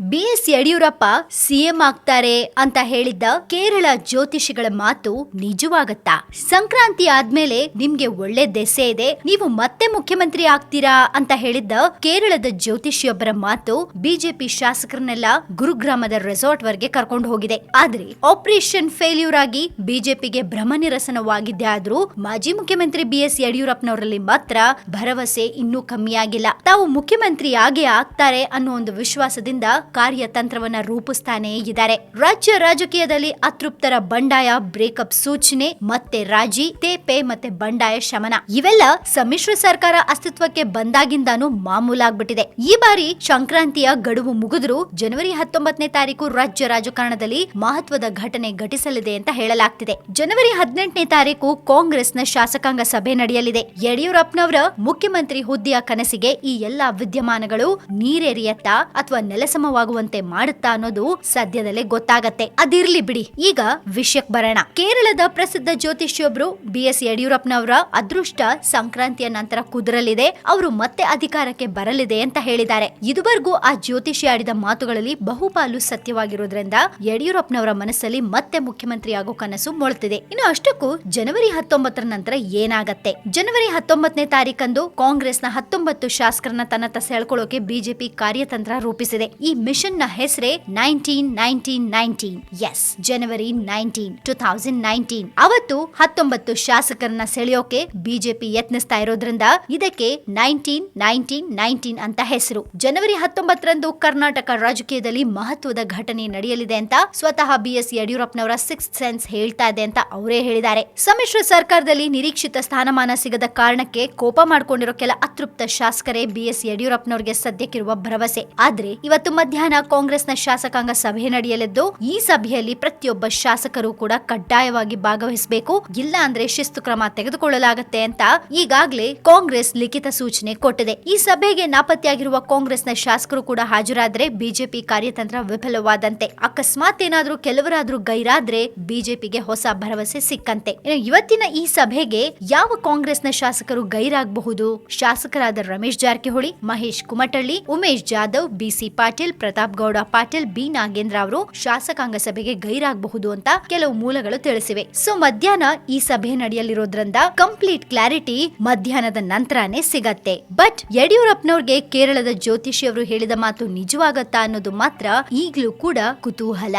B S Yediyurappa CM ಆಗ್ತಾರೆ ಅಂತ ಹೇಳಿದ್ದ ಕೇರಳ ಜ್ಯೋತಿಷಿಗಳ ಮಾತು ನಿಜವಾಗತ್ತಾ? ಸಂಕ್ರಾಂತಿ ಆದ್ಮೇಲೆ ನಿಮ್ಗೆ ಒಳ್ಳೆ ದೆಸೆ ಇದೆ ನೀವು ಮತ್ತೆ ಮುಖ್ಯಮಂತ್ರಿ ಆಗ್ತೀರಾ ಅಂತ ಹೇಳಿದ್ದ ಕೇರಳದ ಜ್ಯೋತಿಷಿಯೊಬ್ಬರ ಮಾತು ಬಿಜೆಪಿ ಶಾಸಕರನ್ನೆಲ್ಲ ಗುರುಗ್ರಾಮದ ರೆಸಾರ್ಟ್ ವರ್ಗೆ ಕರ್ಕೊಂಡು ಹೋಗಿದೆ. ಆದ್ರೆ ಆಪರೇಷನ್ ಫೇಲ್ಯೂರ್ ಆಗಿ ಬಿಜೆಪಿಗೆ ಭ್ರಮ ನಿರಸನವಾಗಿದ್ದೇ ಆದ್ರೂ ಮಾಜಿ ಮುಖ್ಯಮಂತ್ರಿ ಬಿ ಎಸ್ ಯಡಿಯೂರಪ್ಪನವರಲ್ಲಿ ಮಾತ್ರ ಭರವಸೆ ಇನ್ನೂ ಕಮ್ಮಿಯಾಗಿಲ್ಲ. ತಾವು ಮುಖ್ಯಮಂತ್ರಿ ಆಗೇ ಆಗ್ತಾರೆ ಅನ್ನೋ ಒಂದು ವಿಶ್ವಾಸದಿಂದ ಕಾರ್ಯತಂತ್ರವನ್ನ ರೂಪಿಸ್ತಾನೇ ಇದ್ದಾರೆ. ರಾಜ್ಯ ರಾಜಕೀಯದಲ್ಲಿ ಅತೃಪ್ತರ ಬಂಡಾಯ, ಬ್ರೇಕಪ್ ಸೂಚನೆ, ಮತ್ತೆ ರಾಜಿ, ತೇಪೆ ಮತ್ತೆ ಬಂಡಾಯ ಶಮನ. ಇವೆಲ್ಲ ಸಮ್ಮಿಶ್ರ ಸರ್ಕಾರ ಅಸ್ತಿತ್ವಕ್ಕೆ ಬಂದಾಗಿಂದಾನು ಮಾಮೂಲಾಗ್ಬಿಟ್ಟಿದೆ. ಈ ಬಾರಿ ಸಂಕ್ರಾಂತಿಯ ಗಡುವು ಮುಗಿದ್ರು ಜನವರಿ ಹತ್ತೊಂಬತ್ತನೇ ತಾರೀಕು ರಾಜ್ಯ ರಾಜಕಾರಣದಲ್ಲಿ ಮಹತ್ವದ ಘಟನೆ ಘಟಿಸಲಿದೆ ಅಂತ ಹೇಳಲಾಗ್ತಿದೆ. ಜನವರಿ ಹದಿನೆಂಟನೇ ತಾರೀಕು ಕಾಂಗ್ರೆಸ್ನ ಶಾಸಕಾಂಗ ಸಭೆ ನಡೆಯಲಿದೆ. ಯಡಿಯೂರಪ್ಪನವರ ಮುಖ್ಯಮಂತ್ರಿ ಹುದ್ದೆಯ ಕನಸಿಗೆ ಈ ಎಲ್ಲಾ ವಿದ್ಯಮಾನಗಳು ನೀರೇರಿಯತ್ತಾ ಅಥವಾ ನೆಲಸಮವಾಗುವಂತೆ ಮಾಡುತ್ತಾ ಅನ್ನೋದು ಸದ್ಯದಲ್ಲೇ ಗೊತ್ತಾಗತ್ತೆ. ಅದಿರ್ಲಿ ಬಿಡಿ. ಈಗ ವಿಷಯಕ್ಕೆ ಬರೋಣ. ಕೇರಳದ ಪ್ರಸಿದ್ಧ ಜ್ಯೋತಿಷ್ಯೊಬ್ರು ಬಿ ಎಸ್ ಯಡಿಯೂರಪ್ಪನವರ ಅದೃಷ್ಟ ಸಂಕ್ರಾಂತಿಯ ನಂತರ ಕುದುರಲಿದೆ. ಅವರು ಮತ್ತೆ ಅಧಿಕಾರಕ್ಕೆ ಬರಲಿದೆ ಅಂತ ಹೇಳಿದ್ದಾರೆ. ಇದುವರೆಗೂ ಆ ಜ್ಯೋತಿಷಿ ಆಡಿದ ಮಾತುಗಳಲ್ಲಿ ಬಹುಪಾಲು ಸತ್ಯವಾಗಿರೋದ್ರಿಂದ ಯಡಿಯೂರಪ್ಪನವರ ಮನಸ್ಸಲ್ಲಿ ಮತ್ತೆ ಮುಖ್ಯಮಂತ್ರಿ ಆಗೋ ಕನಸು ಮೊಳತಿದೆ. ಇನ್ನು ಅಷ್ಟಕ್ಕೂ ಜನವರಿ ಹತ್ತೊಂಬತ್ತರ ನಂತರ ಏನಾಗತ್ತೆ? ಜನವರಿ ಹತ್ತೊಂಬತ್ತನೇ ತಾರೀಕಂದು ಕಾಂಗ್ರೆಸ್ನ ಹತ್ತೊಂಬತ್ತು ಶಾಸಕರನ್ನ ತನ್ನತ್ತ ಸೆಳ್ಕೊಳ್ಳೋಕೆ ಬಿಜೆಪಿ ಕಾರ್ಯತಂತ್ರ ರೂಪಿಸಿದೆ. ಈ ಮಿಷನ್ನ ಹೆಸರೇ nineteen nineteen nineteen. Yes January nineteen two thousand nineteen ಅವತ್ತು ಹತ್ತೊಂಬತ್ತು ಶಾಸಕರನ್ನ ಸೆಳೆಯೋಕೆ ಬಿಜೆಪಿ ಯತ್ನಿಸ್ತಾ ಇರೋದ್ರಿಂದ ಇದಕ್ಕೆ ನೈನ್ಟೀನ್ ನೈನ್ಟೀನ್ ನೈನ್ಟೀನ್ ಅಂತ ಹೆಸರು. ಜನವರಿ ಹತ್ತೊಂಬತ್ತರಂದು ಕರ್ನಾಟಕ ರಾಜಕೀಯದಲ್ಲಿ ಮಹತ್ವದ ಘಟನೆ ನಡೆಯಲಿದೆ ಅಂತ ಸ್ವತಃ ಬಿಎಸ್ ಯಡಿಯೂರಪ್ಪನವರ ಸಿಕ್ಸ್ ಸೆನ್ಸ್ ಹೇಳ್ತಾ ಇದೆ ಅಂತ ಅವರೇ ಹೇಳಿದ್ದಾರೆ. ಸಮ್ಮಿಶ್ರ ಸರ್ಕಾರದಲ್ಲಿ ನಿರೀಕ್ಷಿತ ಸ್ಥಾನಮಾನ ಸಿಗದ ಕಾರಣಕ್ಕೆ ಕೋಪ ಮಾಡಿಕೊಂಡಿರೋ ಕೆಲ ಅತೃಪ್ತ ಶಾಸಕರೇ ಬಿಎಸ್ ಯಡಿಯೂರಪ್ಪನವರಿಗೆ ಸದ್ಯಕ್ಕಿರುವ ಭರವಸೆ. ಆದ್ರೆ ಇವತ್ತು ಮಧ್ಯಾಹ್ನ ಕಾಂಗ್ರೆಸ್ನ ಶಾಸಕಾಂಗ ಸಭೆ ನಡೆಯಲಿದ್ದು, ಈ ಸಭೆಯಲ್ಲಿ ಪ್ರತಿಯೊಬ್ಬ ಶಾಸಕರು ಕೂಡ ಕಡ್ಡಾಯವಾಗಿ ಭಾಗವಹಿಸಬೇಕು. ಇಲ್ಲ ಅಂದ್ರೆ ಶಿಸ್ತು ಕ್ರಮ ತೆಗೆದುಕೊಳ್ಳಲಾಗುತ್ತೆ ಅಂತ ಈಗಾಗಲೇ ಕಾಂಗ್ರೆಸ್ ಲಿಖಿತ ಸೂಚನೆ ಕೊಟ್ಟಿದೆ. ಈ ಸಭೆಗೆ ನಾಪತ್ತೆಯಾಗಿರುವ ಕಾಂಗ್ರೆಸ್ನ ಶಾಸಕರು ಕೂಡ ಹಾಜರಾದ್ರೆ ಬಿಜೆಪಿ ಕಾರ್ಯತಂತ್ರ ವಿಫಲವಾದಂತೆ. ಅಕಸ್ಮಾತ್ ಏನಾದ್ರೂ ಕೆಲವರಾದ್ರೂ ಗೈರಾದ್ರೆ ಬಿಜೆಪಿಗೆ ಹೊಸ ಭರವಸೆ ಸಿಕ್ಕಂತೆ. ಇವತ್ತಿನ ಈ ಸಭೆಗೆ ಯಾವ ಕಾಂಗ್ರೆಸ್ನ ಶಾಸಕರು ಗೈರಾಗಬಹುದು? ಶಾಸಕರಾದ ರಮೇಶ್ ಜಾರಕಿಹೊಳಿ, ಮಹೇಶ್ ಕುಮಟಳ್ಳಿ, ಉಮೇಶ್ ಜಾಧವ್ ಬಿಸಿ ಪಾಟೀಲ್ ಪ್ರತಾಪ್ ಗೌಡ, ಪಾಟೀಲ್ ಬಿ. ನಾಗೇಂದ್ರ ಅವರು ಶಾಸಕಾಂಗ ಸಭೆಗೆ ಗೈರಾಗಬಹುದು ಅಂತ ಕೆಲವು ಮೂಲಗಳು ತಿಳಿಸಿವೆ. ಸೊ, ಮಧ್ಯಾಹ್ನ ಈ ಸಭೆ ನಡೆಯಲಿರೋದ್ರಿಂದ ಕಂಪ್ಲೀಟ್ ಕ್ಲಾರಿಟಿ ಮಧ್ಯಾಹ್ನದ ನಂತರನೇ ಸಿಗತ್ತೆ. ಬಟ್ ಯಡಿಯೂರಪ್ಪನವ್ರಿಗೆ ಕೇರಳದ ಜ್ಯೋತಿಷಿ ಅವರು ಹೇಳಿದ ಮಾತು ನಿಜವಾಗತ್ತಾ ಅನ್ನೋದು ಮಾತ್ರ ಈಗಲೂ ಕೂಡ ಕುತೂಹಲ.